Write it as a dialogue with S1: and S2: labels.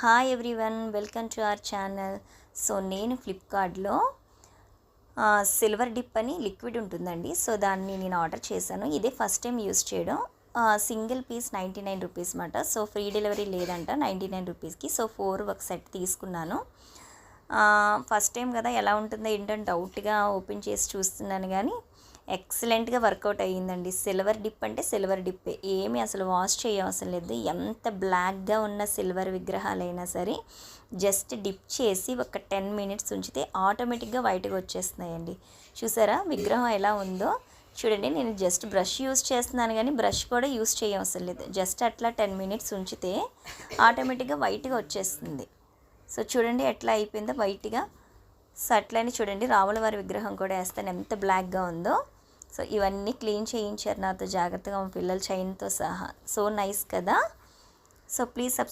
S1: Hi everyone welcome to our channel so నేను ఫ్లిప్కార్ట్లో silver dip అని లిక్విడ్ ఉంటుందండి. సో దాన్ని నేను ఆర్డర్ చేశాను. ఇదే ఫస్ట్ టైం యూస్ చేయడం. Single piece ninety nine rupees మాట. సో ఫ్రీ డెలివరీ లేదంట నైంటీ నైన్ రూపీస్కి సో ఫోర్ ఒక సెట్ తీసుకున్నాను. ఫస్ట్ టైం కదా ఎలా ఉంటుందో ఏంటంటే డౌట్గా ఓపెన్ చేసి చూస్తున్నాను కానీ ఎక్సలెంట్గా వర్కౌట్ అయ్యిందండి. సిల్వర్ డిప్ అంటే సిల్వర్ డిప్పే. ఏమీ అసలు వాష్ చేయవసరం లేదు. ఎంత బ్లాక్గా ఉన్న సిల్వర్ విగ్రహాలైనా సరే జస్ట్ డిప్ చేసి ఒక టెన్ మినిట్స్ ఉంచితే ఆటోమేటిక్గా వైట్గా వచ్చేస్తున్నాయండి. చూసారా? విగ్రహం ఎలా ఉందో? చూడండి నేను జస్ట్ బ్రష్ యూస్ చేస్తున్నాను కానీ బ్రష్ కూడా యూస్ చేయవసరం లేదు. జస్ట్ అట్లా టెన్ మినిట్స్ ఉంచితే ఆటోమేటిక్గా వైట్గా వచ్చేస్తుంది. సో చూడండి ఎట్లా అయిపోయిందో. వైట్గా సో అట్లనే చూడండి రాముల వారి విగ్రహం కూడా వేస్తాను. ఎంత బ్లాక్గా ఉందో. సో ఇవన్నీ క్లీన్ చేయించారు నాతో జాగ్రత్తగా మా పిల్లల చైన్తో సహా. సో నైస్ కదా. So please subscribe